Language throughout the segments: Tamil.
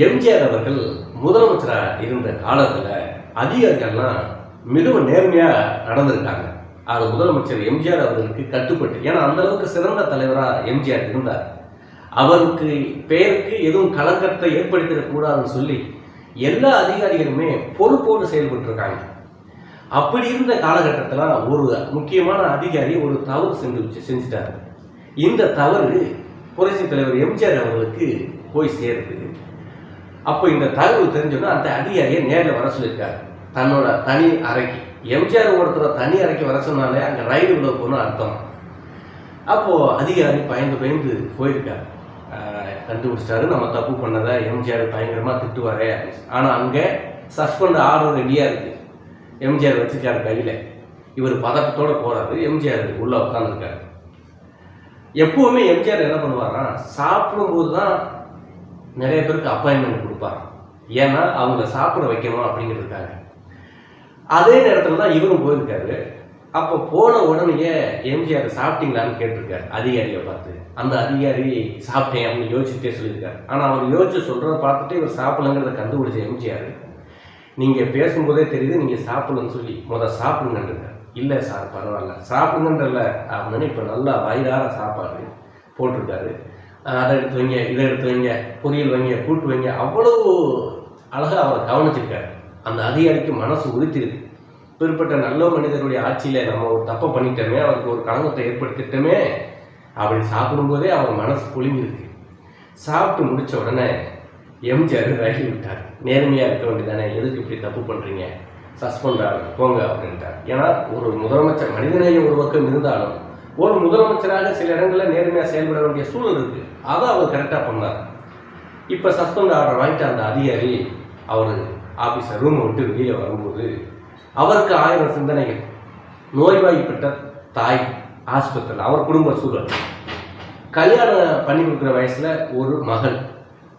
எம்ஜிஆர் அவர்கள் முதலமைச்சராக இருந்த காலத்தில் அதிகாரிகள்லாம் மிகவும் நேர்மையாக நடந்திருக்காங்க அது முதலமைச்சர் எம்ஜிஆர் அவர்களுக்கு கட்டுப்பட்டு ஏன்னா அந்த அளவுக்கு சிறந்த தலைவராக எம்ஜிஆர் இருந்தார். அவருக்கு பெயருக்கு எதுவும் கலக்கத்தை ஏற்படுத்திடக்கூடாதுன்னு சொல்லி எல்லா அதிகாரிகளுமே பொறுப்போடு செயல்பட்டுருக்காங்க. அப்படி இருந்த காலகட்டத்தில் ஒரு முக்கியமான அதிகாரி ஒரு தவறு செஞ்சு செஞ்சுட்டார். இந்த தவறு புரட்சி தலைவர் எம்ஜிஆர் அவர்களுக்கு போய் சேருது. அப்போ இந்த தகவல் தெரிஞ்சோன்னா அந்த அதிகாரியை நேரில் வர சொல்லியிருக்காரு. தன்னோட தனி அறைக்கு. எம்ஜிஆர் ஒருத்தர தனி அறைக்கு வர சொன்னாலே அங்கே ரைடு உள்ள போகணும் அர்த்தம். அப்போது அதிகாரி பயந்து பயந்து போயிருக்காரு. கண்டுபிடிச்சிட்டாரு நம்ம தப்பு பண்ணதை எம்ஜிஆர் பயங்கரமாக திட்டுவாரே ஆனால் அங்கே சஸ்பெண்ட் ஆர்டர் ரெடியாக இருக்குது எம்ஜிஆர் வச்சுருக்காரு கையில். இவர் பதக்கத்தோடு போகிறாரு எம்ஜிஆர் உள்ளே உட்காந்துருக்காரு எப்போவுமே எம்ஜிஆர் என்ன பண்ணுவாருன்னா சாப்பிடும்போது தான் நிறைய பேருக்கு அப்பாயின்மெண்ட் கொடுப்பாங்க. ஏன்னா அவங்க சாப்பிட வைக்கணும் அப்படிங்கிறதுக்காக. அதே நேரத்தில் தான் இவரும் போயிருக்காரு. அப்போ போன உடனேயே எம்ஜிஆர் சாப்பிட்டீங்களான்னு கேட்டிருக்காரு அதிகாரியை பார்த்து. அந்த அதிகாரி சாப்பிட்டேன் அப்படின்னு யோசிச்சுட்டே சொல்லியிருக்காரு. ஆனால் அவர் யோசிச்சு சொல்கிறத பார்த்துட்டு இவர் சாப்பிடலங்கிறத கண்டுபிடிச்ச எம்ஜிஆர் நீங்கள் பேசும்போதே தெரியுது நீங்கள் சாப்பிடலன்னு சொல்லி முத சாப்பிடுங்கன்றிருக்காரு இல்லை சார் பரவாயில்ல. சாப்பிடுங்கன்றல. அப்படின்னு இப்போ நல்லா வயிறார சாப்பாடு போட்டிருக்காரு. அதை எடுத்து வைங்க இதை எடுத்து வைங்க பொரியல் வைங்க கூட்டு வைங்க. அவ்வளவு அழகாக அவரை கவனிச்சிருக்காரு. அந்த அதிகாரிக்கு மனசு உறுத்திருக்கு பிற்பட்ட நல்ல மனிதருடைய ஆட்சியில் நம்ம ஒரு தப்பை பண்ணிட்டோமே அவருக்கு ஒரு களங்கத்தை ஏற்படுத்திட்டோமே அப்படி சாப்பிடும்போதே அவர் மனசு குலுங்கிருக்கு சாப்பிட்டு முடித்த உடனே எம்ஜிஆர் ரயில் விட்டார். நேர்மையாக இருக்க வேண்டியதானே எதுக்கு இப்படி தப்பு பண்ணுறீங்க சஸ்பெண்ட் ஆகும் போங்க அப்படின்ட்டார். ஏன்னா ஒரு முதலமைச்சர் மனிதநேயம் ஒரு பக்கம் இருந்தாலும் ஒரு முதலமைச்சராக சில இடங்களில் நேர்மையாக செயல்பட வேண்டிய சூழல் இருக்குது அதை அவர் கரெக்டாக பண்ணார். இப்போ சஸ்பெண்ட் ஆர்டர் வாங்கிட்டு அந்த அதிகாரி அவர் ஆஃபீஸர் ரூமை விட்டு வெளியில் வரும்போது அவருக்கு ஆயிரம் சிந்தனைகள். நோய்வாய்ப்பட்ட தாய் ஆஸ்பத்திரி அவர் குடும்ப சூழல். கல்யாணம் பண்ணி கொடுக்குற வயசில் ஒரு மகள்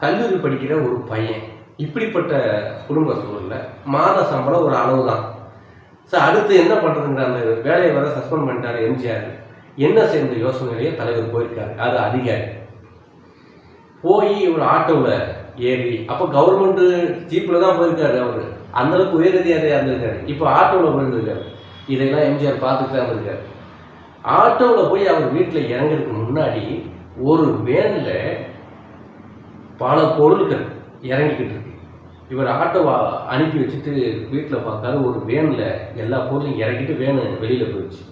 கல்லூரி படிக்கிற ஒரு பையன். இப்படிப்பட்ட குடும்ப சூழலில் மாத சம்பளம் ஒரு அளவு தான் சார் அடுத்து என்ன பண்ணுறதுங்கிற அந்த வேலையை வர சஸ்பெண்ட் பண்ணிட்டாரு எம்ஜிஆர். என்ன சேர்ந்த யோசனையிலேயே தலைவர் போயிருக்காரு அது அதிகாரி. போய் ஒரு ஆட்டோவில் ஏறி அப்போ கவர்மெண்ட்டு ஜீப்பில் தான் போயிருக்காரு அவர். அந்தளவுக்கு உயரதிகாரியாக இருந்திருக்காரு. இப்போ ஆட்டோவில் போயிருந்திருக்காரு இதையெல்லாம் எம்ஜிஆர் பார்த்துட்டு தான் இருந்திருக்காரு ஆட்டோவில் போய் அவர் வீட்டில் இறங்குறதுக்கு முன்னாடி ஒரு வேனில் பல பொருட்கள் இறங்கிக்கிட்டு இருக்கு. இவர் ஆட்டோவை அனுப்பி வச்சுட்டு வீட்டில் பார்த்தாரு ஒரு வேனில் எல்லா பொருளையும் இறக்கிட்டு வேனு வெளியில் போயிடுச்சு.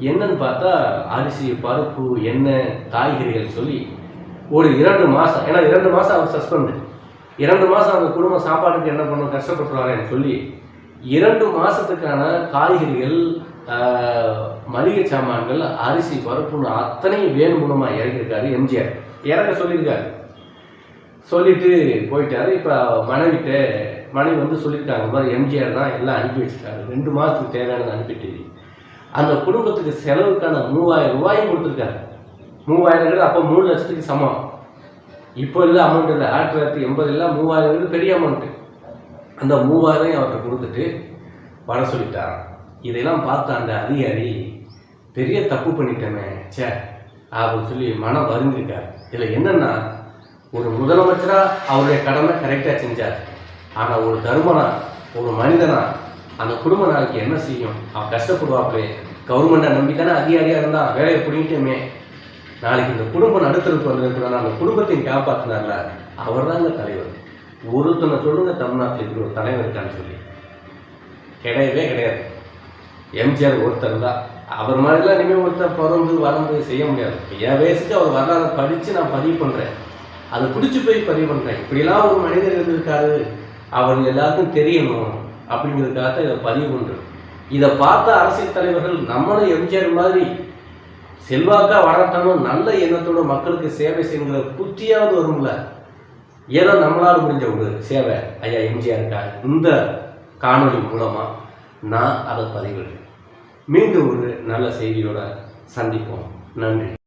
என்னன்னு பார்த்தா அரிசி பருப்பு எண்ணெய் காய்கறிகள் சொல்லி ஒரு இரண்டு மாதம் ஏன்னா இரண்டு மாதம் அவர் சஸ்பெண்டு இரண்டு மாதம் அந்த குடும்பம் சாப்பாட்டுக்கு என்ன பண்ண கஷ்டப்பட்டுருவாரேன்னு சொல்லி இரண்டு மாதத்துக்கான காய்கறிகள் மளிகை சாமான்கள் அரிசி பருப்புன்னு அத்தனையும் வேன் மூலமாக இறங்கியிருக்காரு எம்ஜிஆர். இறங்க சொல்லியிருக்காரு. சொல்லிட்டு போயிட்டாரு. இப்போ மனைவிட்ட மனைவி வந்து சொல்லியிருக்காங்க மாதிரி எம்ஜிஆர் தான் எல்லாம் அனுப்பி வச்சுட்டாரு ரெண்டு மாதத்துக்கு தேவையானது அனுப்பிட்டு அந்த குடும்பத்துக்கு செலவுக்கான மூவாயிரம் ரூபாயும் கொடுத்துருக்காரு. மூவாயிரங்கிறது அப்போ மூணு லட்சத்துக்கு சமம். இப்போ இல்லை அமௌண்ட் இல்லை. ஆயிரத்தி தொள்ளாயிரத்தி எண்பதுல மூவாயிரங்கிறது பெரிய அமௌண்ட்டு அந்த மூவாயிரம் அவர்கிட்ட கொடுத்துட்டு வர சொல்லிட்டாராம். இதையெல்லாம் பார்த்த அந்த அதிகாரி பெரிய தப்பு பண்ணிட்டேனே ச்சே அப்படின்னு சொல்லி மனம் வருந்திருக்காரு. இதில் என்னன்னா ஒரு முதலமைச்சராக அவருடைய கடமை கரெக்டாக செஞ்சார். ஆனால் ஒரு தர்மனா ஒரு மனிதனா அந்த குடும்ப நாளைக்கு என்ன செய்யும்? அவன் கஷ்டப்படுவாப்பே கவர்மெண்ட்டை நம்பி தானே அதிகாரியாக இருந்தால் வேலையை பிடிங்கிட்டோமே. நாளைக்கு இந்த குடும்பம் நடுத்தருக்கு வந்திருக்கிறான் அந்த குடும்பத்தையும் காப்பாற்றினார்ல அவர் தாங்க தலைவர். ஒருத்தனை சொல்லுங்க தமிழ்நாட்டில் இப்படி ஒரு தலைவர் இருக்கான்னு சொல்லி. கிடையவே கிடையாது. எம்ஜிஆர் ஒருத்தர் தான் அவர் மாதிரிலாம் இனிமேல் ஒருத்தர் பிறந்து வளர்ந்து செய்ய முடியாது. என் வயசுக்கு அவர் வரலாறு படித்து நான் பதிவு பண்ணுறேன் அதை பிடிச்சி போய் பதிவு பண்ணுறேன் இப்படிலாம் ஒரு மனிதர் இருந்திருக்காரு. அவர் எல்லாருக்கும் தெரியணும். அப்படிங்கிறதுக்காக தான் இதை பதிவு பண்ணுறேன் இதை பார்த்த அரசியல் தலைவர்கள் நம்மளும் எம்ஜிஆர் மாதிரி செல்வாக்கா வளர்த்தணும் நல்ல எண்ணத்தோட மக்களுக்கு சேவை செய்யுங்கிற புத்தியாவது வரும்ல? ஏதோ நம்மளால் முடிஞ்ச ஒரு சேவை ஐயா எம்ஜிஆருக்கா? இந்த காணொளி மூலமாக நான் அதை பதிவிடுறேன். மீண்டும் ஒரு நல்ல செய்தியோட சந்திப்போம். நன்றி.